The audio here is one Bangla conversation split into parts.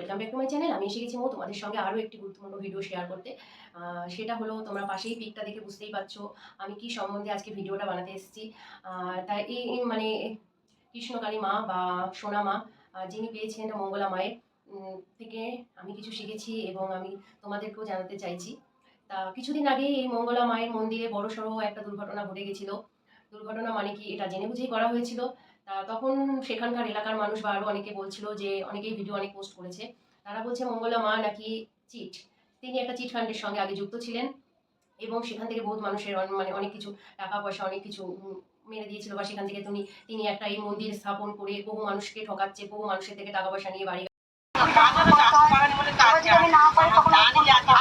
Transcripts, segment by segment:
Welcome back to my channel আমি এসে গেছি মো, তোমাদের সঙ্গে আরও একটি গুরুত্বপূর্ণ ভিডিও শেয়ার করতে। সেটা হলো তোমরা পাশেই পিকটা দেখে বুঝতেই পারছ আমি কি সম্বন্ধে আজকে ভিডিওটা বানাতে এসেছি। তাই এই মানে কৃষ্ণকালী মা বা সোনা মা যিনি পেয়েছেন মঙ্গলা মায়ের থেকে আমি কিছু শিখেছি এবং আমি তোমাদেরকেও জানাতে চাইছি। তা কিছুদিন আগে এই মঙ্গলা মায়ের মন্দিরে বড় সড়ো একটা দুর্ঘটনা ঘটে গেছিল। দুর্ঘটনা মানে কি এটা জেনে বুঝেই করা হয়েছিল। তখন সেখানকার এলাকার মানুষ বা আরও অনেকে বলছিল যে অনেকেই ভিডিও অনেক পোস্ট করেছে। তারা বলছে মঙ্গলা মা নাকি চিট? তিনি একটা চিট ফান্ডের সঙ্গে আগে যুক্ত ছিলেন এবং সেখান থেকে বহুত মানুষের মানে অনেক কিছু টাকা পয়সা অনেক কিছু মেরে দিয়েছিল বা সেখান থেকে তিনি তিনি একটা এই মন্দির স্থাপন করে বহু মানুষকে ঠকাচ্ছে বহু মানুষের থেকে টাকা পয়সা নিয়ে বাড়ি আমি না পারি তখন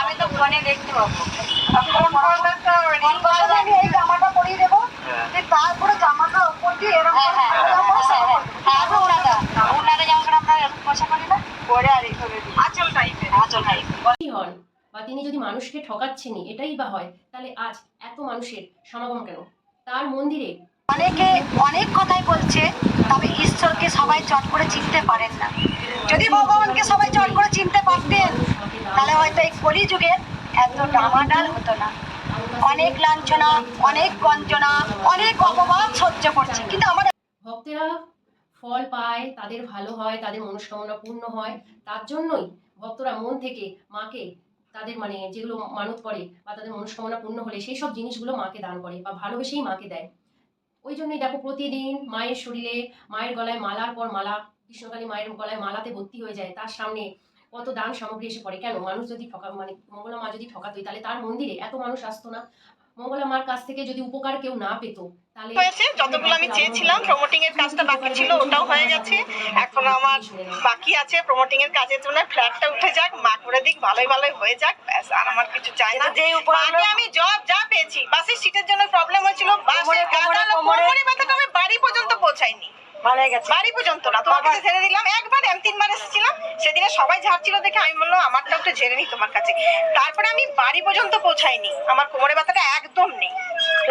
আমি তো ফোনে দেখতে পাবো। ফোন করলে আমি এই জামাটা পরিয়ে দেবো যে তারপরে জামাটা উপর দিয়ে এরকম করে পরে যাব। আঁচল টাইপের আঁচল টাইপের হন বা তিনি যদি মানুষকে ঠকাচ্ছেনই এটাই বা হয় তাহলে আজ এত মানুষের সমাগম কেন? তার মন্দিরে অনেকে অনেক কথাই বলছে তবে ঈশ্বরকে সবাই চট করে চিনতে পারেন না। যদি ভগবানকে সবাই চট করে চিনতে পারতেন তাহলে হয়তো এই কলিযুগে এত ডামাডাল হতো না। অনেক লাঞ্ছনা অনেক গঞ্জনা অনেক অপবাদ সহ্য করছে। কিন্তু আমার ভক্তেরা ফল পায়, তাদের ভালো হয়, তাদের মনস্কামনা পূর্ণ হয়, তার জন্যই ভক্তরা মন থেকে মাকে তাদের মানে যেগুলো মানত করে বা তাদের মনস্কামনা পূর্ণ হলে সেই সব জিনিসগুলো মাকে দান করে বা ভালোবেসেই মাকে দেয়। ওই জন্যই দেখো প্রতিদিন মায়ের শরীরে মায়ের গলায় মালার পর মালা, কৃষ্ণকালী মায়ের গলায় মালাতে ভর্তি হয়ে যায়, তার সামনে কত দান সামগ্রী এসে পড়ে। কেন? মানুষ যদি ঠকা মানে মঙ্গলা মা যদি ঠকাতই, তাহলে তার মন্দিরে এত মানুষ আসতো না। মঙ্গলা মার কাছ থেকে যদি উপকার কেউ না পেত তাহলে হয়েছে যতগুলো আমি চেয়েছিলাম প্রমোটিং এর কাজটা বাকি ছিল ওটাও হয়ে গেছে। এখন আমার বাকি আছে প্রমোটিং এর কাজের জন্য ফ্ল্যাটটা উঠে যাক মা করে দিক ভালোই ভালোই হয়ে যাক ব্যাস আর আমার কিছু চাই না। যে উপহার আমি জব যা পেয়েছি বাসের সিটের জন্য প্রবলেম হয়েছিল বাসের কোমরে। কোমরে ব্যথাটা আমি বাড়ি গেছে। বাড়ি পর্যন্ত না তোমার কাছে ঝেড়ে দিলাম। একবার আমি তিনবার এসেছিলাম সেদিনে সবাই ঝাড়ছিল দেখে আমি বললাম আমারটা একটু ঝেড়ে নি তোমার কাছে। তারপরে আমি বাড়ি পর্যন্ত পৌঁছাইনি। আমার কোমরে ব্যথাটা একদম নেই।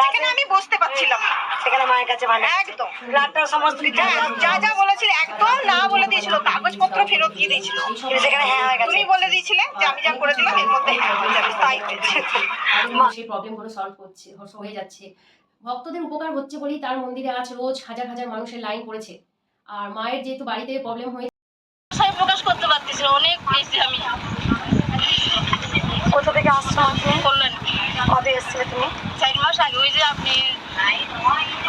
যেখানে আমি বসতে পারছিলাম না। সেখানে মায়ের কাছে ভালো একদম। ব্লাডটা সমস্ত কিছু যা যা বলেছিল একদম না বলে দিয়েছিল। কাগজপত্র ফেরত দিয়ে দিয়েছিল। সেখানে হ্যাঁ হয়ে গেছে। তুমি বলে দিয়েছিলে যে আমি যা করে দিলাম এর মধ্যে হ্যাঁ হয়ে যাবে তাই হয়েছে সেই প্রবলেমগুলো সলভ করছে। হয়ে যাচ্ছে। ভক্তদের উপকার হচ্ছে বলেই তার মন্দিরে আজ রোজ হাজার হাজার মানুষের লাইন পড়েছে। আর মায়ের যেহেতু বাড়িতে প্রবলেম হয়ে ভাষায় প্রকাশ করতে পারতেছি অনেক পেয়েছি আমি। কোথা থেকে আসছো আপনি করলেন কবে এসেছিলে তুমি? চার মাস আগে ওই যে আপনি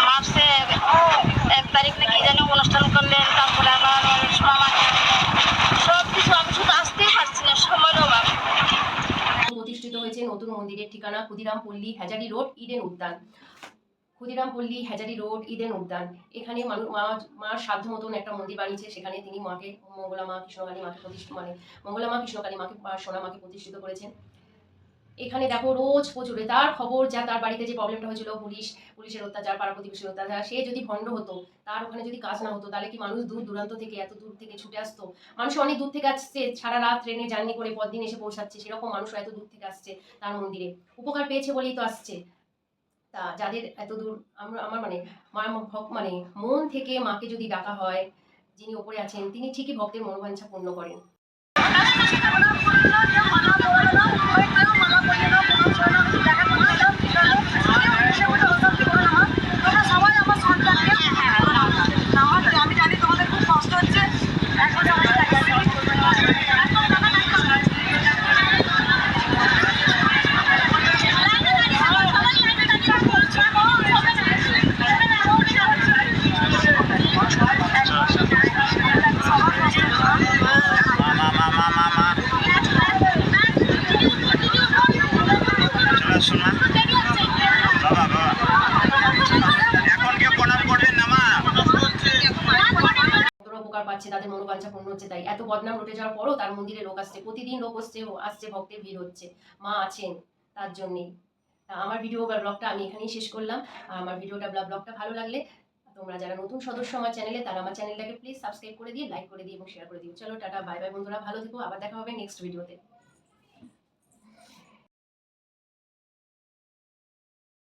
মার্চে এক তারিখ না কি জানি অনুষ্ঠান করলেন তারপরে আবার সমাজ সব কিছু আমি শুধু আসতেই পারছি না সময়ের অভাব। প্রতিষ্ঠিত হয়েছে নতুন মন্দিরের ঠিকানা ক্ষুদিরাম পল্লী হ্যাজারি রোড ইডেন উদ্যান। ক্ষুদিরাম পল্লী হ্যাজারি রোড ইডেন উদ্যান এখানে মা, মার সাধ্য মতন একটা মন্দির বানিয়েছে। সেখানে তিনি মাকে মঙ্গলা মা কৃষ্ণকালী মাকে প্রতিষ্ঠিত মানে মঙ্গলা মা কৃষ্ণকালী মাকে সোনা মাকে প্রতিষ্ঠিত করেছেন। এখানে দেখো রোজ প্রচুরে। তার খবর যা তার বাড়িতে যে প্রবলেমটা হয়েছিল, পুলিশ, পুলিশের অত্যাচার পাড়া প্রতিবেশীর অত্যাচার, সে যদি ভণ্ড হতো, তার ওখানে যদি কাজ না হতো, তাহলে কি মানুষ দূর দূরান্ত থেকে, এত দূর থেকে ছুটে আসতো? মানুষ অনেক দূর থেকে আসছে, সারা রাত ট্রেনে জার্নি করে পরদিন এসে পৌঁছাচ্ছে। সেরকম মানুষ এত দূর থেকে আসছে তার মন্দিরে। উপকার পেয়েছে বলেই তো আসছে। তা যাদের এত দূর আমরা, আমার মানে মানে মন থেকে মাকে যদি ডাকা হয়, যিনি ওপরে আছেন, তিনি ঠিকই ভক্তের মনোবাঞ্ছা পূর্ণ করেন জানি তোমাদের খুব কষ্ট হচ্ছে এখন আমার মামা মামা মামা চলে আসুন মা বাবা বাবা এখন কেউ প্রণাম করবেন না মা ভক্তরা পাচ্ছে তাদের মনোবাঞ্ছা পূর্ণ হচ্ছে, তাই এত বদনাম রটে যাওয়ার পরও তার মন্দিরে লোক আসছে, প্রতিদিন লোক আসছে আসছে, ভক্তের ভিড় হচ্ছে, মা আছেন তার জন্যেই। তা আমার ভিডিও বা ব্লগটা আমি এখানেই শেষ করলাম, আর আমার ভিডিওটা ব্লগটা ভালো লাগলে তোমরা যারা নতুন সদস্য আমার চ্যানেলে তারা আমার চ্যানেলটাকে প্লিজ সাবস্ক্রাইব করে দিয়ে লাইক করে দিয়ে, এবং শেয়ার করে দিও চলো, টাটা বাই বাই বন্ধুরা, ভালো থেকো, আবার দেখা হবে নেক্সট ভিডিওতে